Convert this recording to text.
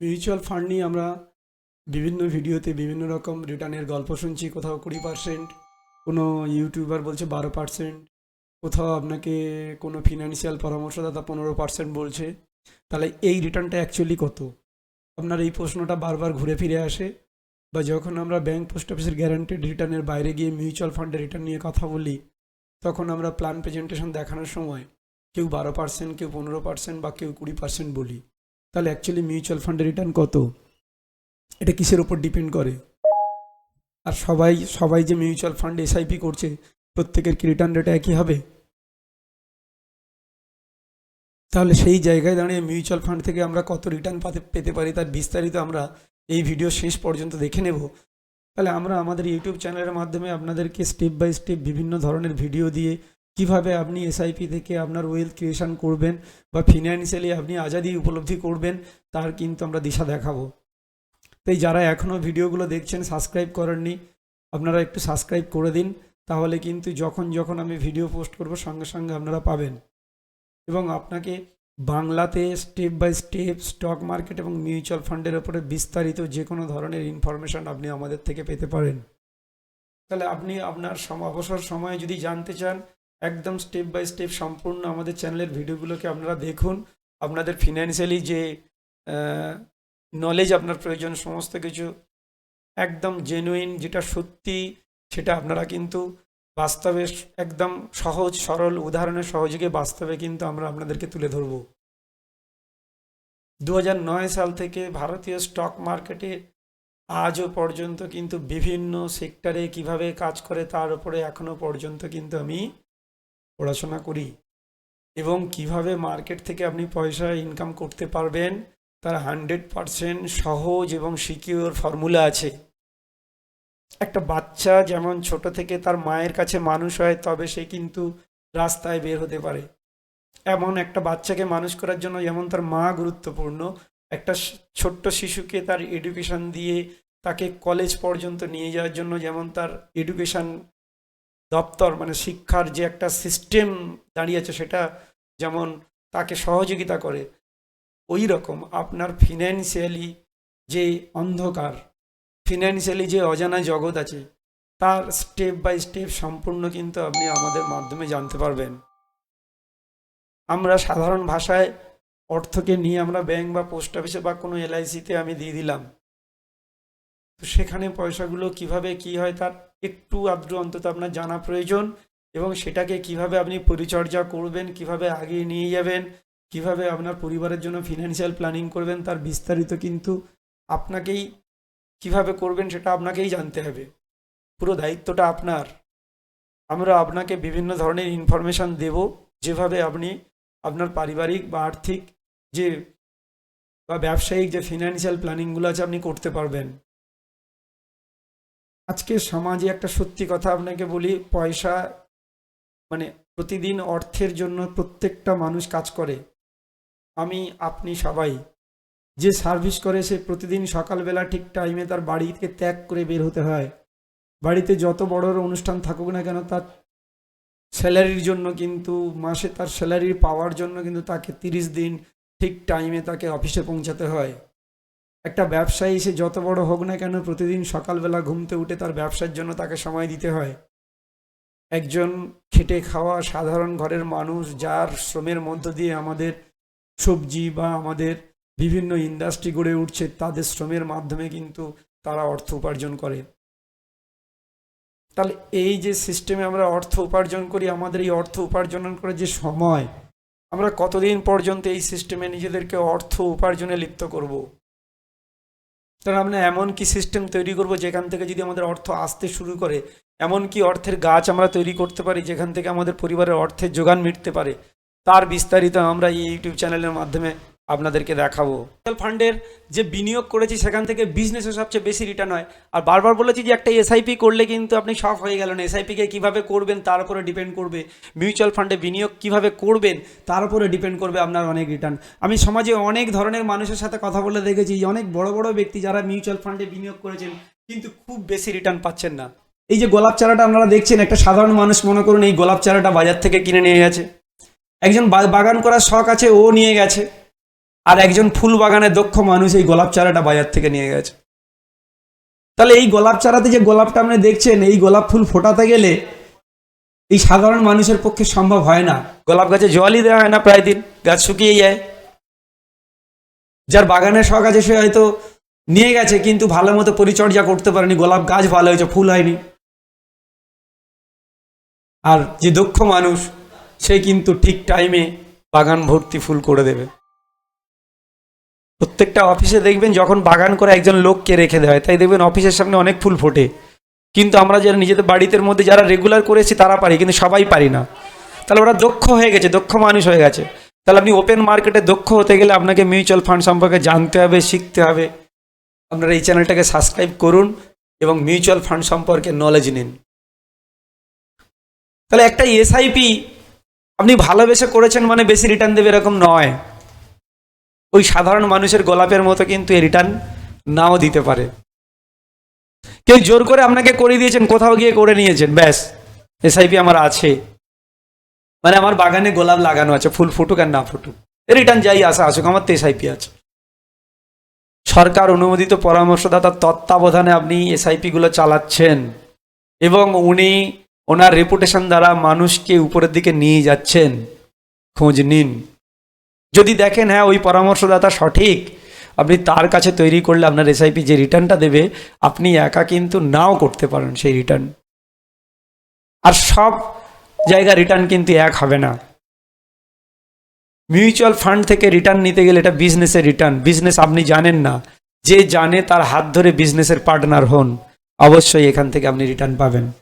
Mutual fund নিয়ে আমরা বিভিন্ন ভিডিওতে বিভিন্ন রকম রিটার্নের গল্প শুনছি, কোথাও কুড়ি পার্সেন্ট কোনো ইউটিউবার বলছে বারো পার্সেন্ট কোথাও আপনাকে কোনো ফিনান্সিয়াল পরামর্শদাতা পনেরো পার্সেন্ট বলছে। তাহলে এই রিটার্নটা অ্যাকচুয়ালি কত? আপনার এই প্রশ্নটা বারবার ঘুরে ফিরে আসে বা যখন আমরা ব্যাংক পোস্ট অফিসের গ্যারান্টেড রিটার্নের বাইরে গিয়ে মিউচুয়াল ফান্ডের রিটার্ন নিয়ে কথা বলি, তখন আমরা প্ল্যান প্রেজেন্টেশন দেখানোর সময় কেউ বারো পার্সেন্ট কেউ পনেরো পার্সেন্ট বা কেউ কুড়ি পার্সেন্ট বলি। তাহলে অ্যাকচুয়ালি মিউচুয়াল ফান্ডের রিটার্ন কত? এটা কিসের ওপর ডিপেন্ড করে? আর সবাই সবাই যে মিউচুয়াল ফান্ড এসআইপি করছে, প্রত্যেকের কি রিটার্ন রেট একই হবে? তাহলে সেই জায়গায় দাঁড়িয়ে মিউচুয়াল ফান্ড থেকে আমরা কত রিটার্ন পাতে, পেতে পারি তার বিস্তারিত আমরা এই ভিডিও শেষ পর্যন্ত দেখে নেব। তাহলে আমরা আমাদের ইউটিউব চ্যানেলের মাধ্যমে আপনাদেরকে স্টেপ বাই স্টেপ বিভিন্ন ধরনের ভিডিও দিয়ে কীভাবে আপনি এসআইপি থেকে আপনার ওয়েলথ ক্রিয়েশন করবেন বা ফিনান্সিয়ালি আপনি আজাদি উপলব্ধি করবেন, তার কিন্তু আমরা দিশা দেখাবো। তাই যারা এখনও ভিডিওগুলো দেখছেন সাবস্ক্রাইব করেননি, আপনারা একটু সাবস্ক্রাইব করে দিন, তাহলে কিন্তু যখন যখন আমি ভিডিও পোস্ট করব, সঙ্গে সঙ্গে আপনারা পাবেন। এবং আপনাকে বাংলাতে step by step stock market এবং মিউচুয়াল ফান্ডের ওপরে বিস্তারিত যে কোনো ধরনের ইনফরমেশন আপনি আমাদের থেকে পেতে পারেন। তাহলে আপনি আপনার অবসর সময়ে যদি জানতে চান একদম স্টেপ বাই স্টেপ সম্পূর্ণ আমাদের চ্যানেলের ভিডিওগুলোকে আপনারা দেখুন। আপনাদের ফিনান্সিয়ালি যে নলেজ আপনার প্রয়োজন, সমস্ত কিছু একদম জেনুইন যেটা সত্যি সেটা আপনারা কিন্তু বাস্তবে একদম সহজ, সরল, উদাহরণের সহযোগে বাস্তবে কিন্তু আমরা আপনাদেরকে তুলে ধরব। দু হাজার নয় সাল থেকে ভারতীয় স্টক মার্কেটে আজও পর্যন্ত কিন্তু বিভিন্ন সেক্টরে কীভাবে কাজ করে তার উপরে এখনও পর্যন্ত কিন্তু আমি পড়াশোনা করি এবং কীভাবে মার্কেট থেকে আপনি পয়সা ইনকাম করতে পারবেন, তার হান্ড্রেড পারসেন্ট সহজ এবং সিকিউর ফর্মুলা আছে। একটা বাচ্চা যেমন ছোট থেকে তার মায়ের কাছে মানুষ হয়, তবে সে কিন্তু রাস্তায় বের হতে পারে। এমন একটা বাচ্চাকে মানুষ করার জন্য যেমন তার মা গুরুত্বপূর্ণ, একটা ছোট্ট শিশুকে তার এডুকেশন দিয়ে তাকে কলেজ পর্যন্ত নিয়ে যাওয়ার জন্য যেমন তার এডুকেশন দপ্তর মানে শিক্ষার যে একটা সিস্টেম দাঁড়িয়েছে সেটা যেমন তাকে সহযোগিতা করে ওই রকম আপনার ফিনান্সিয়ালি যে অন্ধকার ফিনান্সিয়ালি যে অজানা জগৎ আছে, তার স্টেপ বাই স্টেপ সম্পূর্ণ কিন্তু আপনি আমাদের মাধ্যমে জানতে পারবেন। আমরা সাধারণ ভাষায় অর্থকে নিয়ে আমরা ব্যাংক বা পোস্ট অফিসে বা কোনো এলআইসিতে আমি দিয়ে দিলাম। তো সেখানে পয়সাগুলো কীভাবে কি হয় তার একটু আদ্র অন্তত আপনার জানা প্রয়োজন এবং সেটাকে কীভাবে আপনি পরিচর্যা করবেন, কীভাবে আগিয়ে নিয়ে যাবেন, কীভাবে আপনার পরিবারের জন্য ফিনান্সিয়াল প্ল্যানিং করবেন তার বিস্তারিত কিন্তু আপনাকেই কীভাবে করবেন সেটা আপনাকেই জানতে হবে। পুরো দায়িত্বটা আপনার। আমরা আপনাকে বিভিন্ন ধরনের ইনফরমেশান দেব, যেভাবে আপনি আপনার পারিবারিক বা আর্থিক যে বা ব্যবসায়িক যে ফিনান্সিয়াল প্ল্যানিংগুলো আছে আপনি করতে পারবেন। আজকে সমাজে একটা সত্যি কথা আপনাকে বলি, পয়সা মানে প্রতিদিন অর্থের জন্য প্রত্যেকটা মানুষ কাজ করে। আমি, আপনি সবাই যে সার্ভিস করে সে প্রতিদিন সকালবেলা ঠিক টাইমে তার বাড়ি থেকে ত্যাগ করে বের হতে হয়। বাড়িতে যত বড় অনুষ্ঠান থাকুক না কেন তার স্যালারির জন্য কিন্তু, মাসে তার স্যালারি পাওয়ার জন্য কিন্তু তাকে তিরিশ দিন ঠিক টাইমে তাকে অফিসে পৌঁছাতে হয়। একটা ব্যবসায়ী সে যত বড় হোক না কেন প্রতিদিন সকালবেলা ঘুমতে উঠে তার ব্যবসার জন্য তাকে সময় দিতে হয় একজন খেটে খাওয়া সাধারণ ঘরের মানুষ যার শ্রমের মধ্য দিয়ে আমাদের সবজি বা আমাদের বিভিন্ন ইন্ডাস্ট্রি গড়ে উঠছে, তাদের শ্রমের মাধ্যমে কিন্তু তারা অর্থ উপার্জন করে তাহলে এই যে সিস্টেমে আমরা অর্থ উপার্জন করি, আমাদের এই অর্থ উপার্জন করে যে সময়, আমরা কতদিন পর্যন্ত এই সিস্টেমে নিজেদেরকে অর্থ উপার্জনে লিপ্ত করব। তাহলে আমরা এমন কি সিস্টেম তৈরি করব যেখান থেকে যদি আমাদের অর্থ আসতে শুরু করে? এমন কি অর্থের গাছ আমরা তৈরি করতে পারি যেখান থেকে আমাদের পরিবারের অর্থের যোগান মিটতে পারে? তার বিস্তারিত আমরা এই ইউটিউব চ্যানেলের মাধ্যমে আপনাদেরকে দেখাবো। মিউচুয়াল ফান্ডের যে বিনিয়োগ করেছি, সেখান থেকে বিজনেসে সবচেয়ে বেশি রিটার্ন হয়। আর বারবার বলেছি যে একটা এসআইপি করলে কিন্তু আপনি সব হয়ে গেলেন। এসআইপিকে কীভাবে করবেন, তার উপরে ডিপেন্ড করবে। মিউচুয়াল ফান্ডে বিনিয়োগ কীভাবে করবেন, তার উপরে ডিপেন্ড করবে আপনার অনেক রিটার্ন আমি সমাজে অনেক ধরনের মানুষের সাথে কথা বলে দেখেছি, অনেক বড় বড় ব্যক্তি যারা মিউচুয়াল ফান্ডে বিনিয়োগ করেছেন, কিন্তু খুব বেশি রিটার্ন পাচ্ছেন না। এই যে গোলাপ চারাটা আপনারা দেখছেন, একটা সাধারণ মানুষ মনে করুন, এই গোলাপ চারাটা বাজার থেকে কিনে নিয়ে গেছে। একজন বাগান করার শখ আছে, ও নিয়ে গেছে। আর একজন ফুল বাগানের দক্ষ মানুষ এই গোলাপ চারাটা বাজার থেকে নিয়ে গেছে। তাহলে এই গোলাপ চারাতে যে গোলাপটা আপনি দেখছেন, এই গোলাপ ফুল ফোটাতে গেলে এই সাধারণ মানুষের পক্ষে সম্ভব হয় না। গোলাপ গাছে জলই দেওয়া হয় না প্রায় দিন, গাছ শুকিয়ে যায়। যার বাগানের শখ আছে, সে হয়তো নিয়ে গেছে, কিন্তু ভালো মতো পরিচর্যা করতে পারেনি। গোলাপ গাছ ভালো হয়েছে, ফুল হয়নি। আর যে দক্ষ মানুষ, সে কিন্তু ঠিক টাইমে বাগান ভর্তি ফুল করে দেবে। প্রত্যেকটা অফিসে দেখবেন যখন বাগান করে একজন লোককে রেখে হয়, তাই দেখবেন অফিসের সামনে অনেক ফুল ফোটে। কিন্তু আমরা যারা নিজেদের বাড়িতে মধ্যে যারা রেগুলার করেছি, তারা পারি, কিন্তু সবাই পারি না। তাহলে ওরা দক্ষ হয়ে গেছে, দক্ষ মানুষ হয়ে গেছে। তাহলে আপনি ওপেন মার্কেটে দক্ষ হতে গেলে আপনাকে মিউচুয়াল ফান্ড সম্পর্কে জানতে হবে, শিখতে হবে। আপনারা এই চ্যানেলটাকে সাবস্ক্রাইব করুন এবং মিউচুয়াল ফান্ড সম্পর্কে নলেজ নিন। তাহলে একটা এসআইপি আপনি ভালোবেসে করেছেন মানে বেশি রিটার্ন দেবে এরকম নয়। ওই সাধারণ মানুষের গোলাপের মতো কিন্তু এই রিটার্ন নাও দিতে পারে। কেউ জোর করে আপনাকে করে দিয়েছেন, কোথাও গিয়ে করে নিয়েছেন, ব্যাস এসআইপি আমার আছে। মানে আমার বাগানে গোলাপ লাগানো আছে, ফুল ফুটুক আর না ফুটুক। রিটার্ন যাই আসা আসুক, আমার তো এসআইপি আছে। সরকার অনুমোদিত পরামর্শদাতার তত্ত্বাবধানে আপনি এসআইপিগুলো চালাচ্ছেন এবং উনি ওনার রেপুটেশন দ্বারা মানুষকে উপরের দিকে নিয়ে যাচ্ছেন। খোঁজ নিন। যদি দেখেন হ্যাঁ ওই পরামর্শদাতা সঠিক, আপনি তার কাছে তৈরি করলে আপনার এসআইপি যে রিটার্নটা দেবে, আপনি একা কিন্তু নাও করতে পারেন সেই রিটার্ন। আর সব জায়গা রিটার্ন কিন্তু এক হবে না। মিউচুয়াল ফান্ড থেকে রিটার্ন নিতে গেলে এটা বিজনেসের রিটার্ন। বিজনেস আপনি জানেন না। যে জানে তার হাত ধরে বিজনেসের পার্টনার হন, অবশ্যই এখান থেকে আপনি রিটার্ন পাবেন।